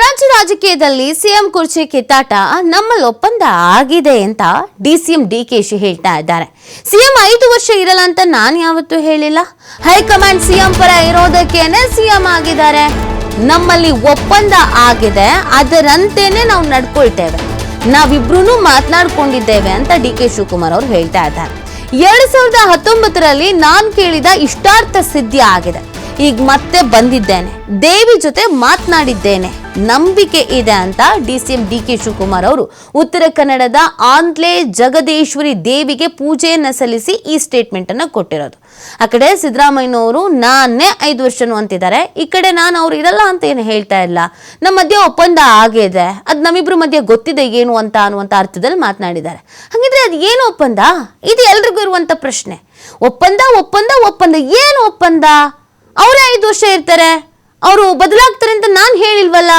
ರಾಜ್ಯ ರಾಜಕೀಯದಲ್ಲಿ ಸಿಎಂ ಕುರ್ಚಿ ಕಿತ್ತಾಟ ನಮ್ಮಲ್ಲಿ ಒಪ್ಪಂದ ಆಗಿದೆ ಅಂತ ಡಿಸಿಎಂ ಡಿಕೆಶಿ ಹೇಳ್ತಾ ಇದ್ದಾರೆ. ಸಿಎಂ ಐದು ವರ್ಷ ಇರಲ್ಲ ಅಂತ ನಾನು ಯಾವತ್ತೂ ಹೇಳಿಲ್ಲ. ಹೈಕಮಾಂಡ್ ಸಿಎಂ ಪರ ಇರೋದಕ್ಕೇನೆ ಸಿಎಂ ಆಗಿದ್ದಾರೆ. ನಮ್ಮಲ್ಲಿ ಒಪ್ಪಂದ ಆಗಿದೆ ಅದರಂತೆನೆ ನಾವು ನಡ್ಕೊಳ್ತೇವೆ. ನಾವಿಬ್ರು ಮಾತನಾಡ್ಕೊಂಡಿದ್ದೇವೆ ಅಂತ ಡಿ ಕೆ ಶಿವಕುಮಾರ್ ಅವರು ಹೇಳ್ತಾ ಇದ್ದಾರೆ. ಎರಡ್ ಸಾವಿರದ ಹತ್ತೊಂಬತ್ತರಲ್ಲಿ ನಾನು ಕೇಳಿದ ಇಷ್ಟಾರ್ಥ ಸಿದ್ಧಿ ಆಗಿದೆ. ಈಗ ಮತ್ತೆ ಬಂದಿದ್ದೇನೆ. ದೇವಿ ಜೊತೆ ಮಾತನಾಡಿದ್ದೇನೆ. ನಂಬಿಕೆ ಇದೆ ಅಂತ D C M D K Shivakumar ಅವರು ಉತ್ತರ ಕನ್ನಡದ ಆಂದ್ಲೆ ಜಗದೀಶ್ವರಿ ದೇವಿಗೆ ಪೂಜೆಯನ್ನು ಸಲ್ಲಿಸಿ ಈ ಸ್ಟೇಟ್ಮೆಂಟ್ ಅನ್ನು ಕೊಟ್ಟಿರೋದು. ಆ ಕಡೆ ಸಿದ್ದರಾಮಯ್ಯನವರು, ನಾನೇ ಐದು ವರ್ಷನು ಅಂತಿದ್ದಾರೆ. ಈ ಕಡೆ ನಾನು ಅವ್ರು ಇರಲ್ಲ ಅಂತ ಏನು ಹೇಳ್ತಾ ಇಲ್ಲ. ನಮ್ಮ ಮಧ್ಯೆ ಒಪ್ಪಂದ ಆಗಿದೆ. ಅದು ನಮ್ಮಿಬ್ರ ಮಧ್ಯೆ ಗೊತ್ತಿದೆ ಏನು ಅಂತ ಅನ್ನುವಂಥ ಅರ್ಥದಲ್ಲಿ ಮಾತನಾಡಿದ್ದಾರೆ. ಹಾಗಿದ್ರೆ ಅದು ಏನು ಒಪ್ಪಂದ? ಇದು ಎಲ್ರಿಗೂ ಇರುವಂತ ಪ್ರಶ್ನೆ. ಒಪ್ಪಂದ ಒಪ್ಪಂದ ಒಪ್ಪಂದ. ಏನು ಒಪ್ಪಂದ? ಅವರೇ ಐದು ವರ್ಷ ಇರ್ತಾರೆ. ಅವರು ಬದಲಾಗ್ತಾರೆ ಅಂತ ನಾನು ಹೇಳಿಲ್ವಲ್ಲ?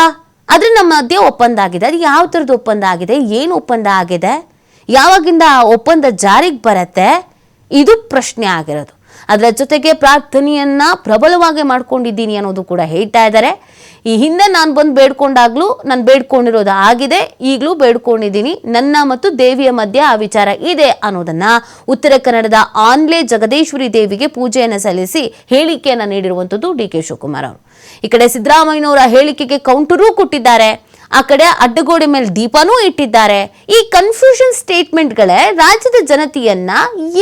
ಆದರೆ ನಮ್ಮ ಮಧ್ಯೆ ಒಪ್ಪಂದ ಆಗಿದೆ. ಅದು ಯಾವ ಥರದ ಒಪ್ಪಂದ ಆಗಿದೆ? ಏನು ಒಪ್ಪಂದ ಆಗಿದೆ? ಯಾವಾಗಿಂದ ಆ ಒಪ್ಪಂದ ಜಾರಿಗೆ ಬರತ್ತೆ? ಇದು ಪ್ರಶ್ನೆ ಆಗಿರೋದು. ಅದರ ಜೊತೆಗೆ ಪ್ರಾರ್ಥನೆಯನ್ನ ಪ್ರಬಲವಾಗಿ ಮಾಡ್ಕೊಂಡಿದ್ದೀನಿ ಅನ್ನೋದು ಕೂಡ ಹೇಳ್ತಾ ಇದ್ದಾರೆ. ಈ ಹಿಂದೆ ನಾನು ಬಂದು ಬೇಡ್ಕೊಂಡಾಗ್ಲೂ ನಾನು ಬೇಡ್ಕೊಂಡಿರೋದು ಆಗಿದೆ, ಈಗಲೂ ಬೇಡ್ಕೊಂಡಿದ್ದೀನಿ, ನನ್ನ ಮತ್ತು ದೇವಿಯ ಮಧ್ಯೆ ಆ ವಿಚಾರ ಇದೆ ಅನ್ನೋದನ್ನ ಉತ್ತರ ಕನ್ನಡದ ಆನ್ಲೆ ಜಗದೀಶ್ವರಿ ದೇವಿಗೆ ಪೂಜೆಯನ್ನು ಸಲ್ಲಿಸಿ ಹೇಳಿಕೆಯನ್ನು ನೀಡಿರುವಂಥದ್ದು ಡಿ ಕೆ ಶಿವಕುಮಾರ್ ಅವರು. ಈ ಕಡೆ ಸಿದ್ದರಾಮಯ್ಯನವರ ಹೇಳಿಕೆಗೆ ಕೌಂಟರೂ ಕೊಟ್ಟಿದ್ದಾರೆ. ಆ ಕಡೆ ಅಡ್ಡಗೋಡೆ ಮೇಲೆ ದೀಪನೂ ಇಟ್ಟಿದ್ದಾರೆ. ಈ ಕನ್ಫ್ಯೂಷನ್ ಸ್ಟೇಟ್ಮೆಂಟ್ಗಳೇ ರಾಜ್ಯದ ಜನತೆಯನ್ನ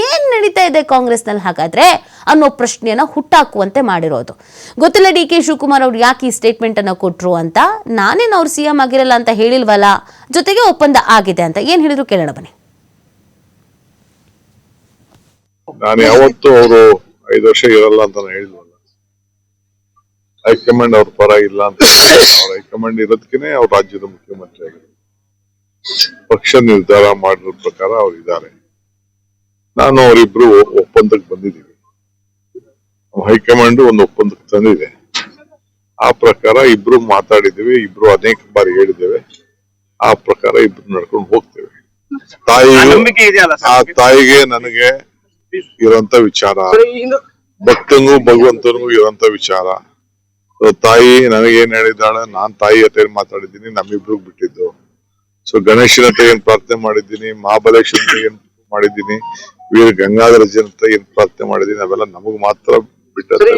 ಏನ್ ನಡೀತಾ ಇದೆ ಕಾಂಗ್ರೆಸ್ನಲ್ಲಿ ಹಾಗಾದ್ರೆ ಅನ್ನೋ ಪ್ರಶ್ನೆಯನ್ನ ಹುಟ್ಟಾಕುವಂತೆ ಮಾಡಿರೋದು. ಗೊತ್ತಿಲ್ಲ ಡಿ ಕೆ ಶಿವಕುಮಾರ್ ಅವ್ರು ಯಾಕೆ ಈ ಸ್ಟೇಟ್ಮೆಂಟ್ ಅನ್ನ ಕೊಟ್ರು ಅಂತ. ನಾನೇನು ಅವ್ರು ಸಿ ಎಂ ಆಗಿರಲ್ಲ ಅಂತ ಹೇಳಿಲ್ವಲ್ಲ. ಜೊತೆಗೆ ಒಪ್ಪಂದ ಆಗಿದೆ ಅಂತ. ಏನ್ ಹೇಳಿದ್ರು ಕೇಳೋಣ ಬನ್ನಿ. ನಾನು ಯಾವತ್ತು ಅವರು ಐದು ವರ್ಷ ಇರಲ್ಲ ಅಂತ ನಾನು ಹೇಳಿಲ್ವಲ್ಲ. ಹೈಕಮಾಂಡ್ ಅವ್ರ ಪರ ಇಲ್ಲ ಅಂತ ಅವ್ರ ಹೈಕಮಾಂಡ್ ಇರೋದಕ್ಕೇನೆ ಅವ್ರ ರಾಜ್ಯದ ಮುಖ್ಯಮಂತ್ರಿ ಆಗಿದ್ರು ಪಕ್ಷ ನಿರ್ಧಾರ ಮಾಡಿರೋ ಪ್ರಕಾರ ಅವ್ರು ಇದ್ದಾರೆ. ನಾನು ಅವರಿಬ್ರು ಒಪ್ಪಂದಕ್ಕೆ ಬಂದಿದ್ದೀವಿ. ಹೈಕಮಾಂಡ್ ಒಂದು ಒಪ್ಪಂದಕ್ಕೆ ತಂದಿದೆ. ಆ ಪ್ರಕಾರ ಇಬ್ರು ಮಾತಾಡಿದ್ದೀವಿ ಇಬ್ರು ಅನೇಕ ಬಾರಿ ಹೇಳಿದ್ದೇವೆ. ಆ ಪ್ರಕಾರ ಇಬ್ರು ನಡ್ಕೊಂಡು ಹೋಗ್ತೇವೆ. ತಾಯಿ ಆ ನಂಬಿಕೆ ಇದೆಯಲ್ಲ ಆ ತಾಯಿಗೆ ನನಗೆ ಇರೋಂತ ವಿಚಾರ. ಭಕ್ತನು ಭಗವಂತನಿಗೂ ಇರೋಂತ ವಿಚಾರ. ತಾಯಿ ನನಗೆ ಏನ್ ಹೇಳಿದ್ದಾಳೆ? ನಾನ್ ತಾಯಿ ಹತ್ರ ಮಾತಾಡಿದ್ದೀನಿ, ನಮ್ಮಿಬ್ರು ಬಿಟ್ಟಿದ್ದು. ಸೊ ಗಣೇಶನ ಹತ್ರ ಏನ್ ಪ್ರಾರ್ಥನೆ ಮಾಡಿದ್ದೀನಿ ಮಹಾಬಲೇಶ್ವರ ಹತ್ರ ಏನ್ ಮಾಡಿದ್ದೀನಿ, ವೀರ ಗಂಗಾಧರ ಜನ ಏನ್ ಪ್ರಾರ್ಥನೆ ಮಾಡಿದ್ದೀನಿ, ಅವೆಲ್ಲ ನಮಗ್ ಮಾತ್ರ ಬಿಟ್ಟದ್ದು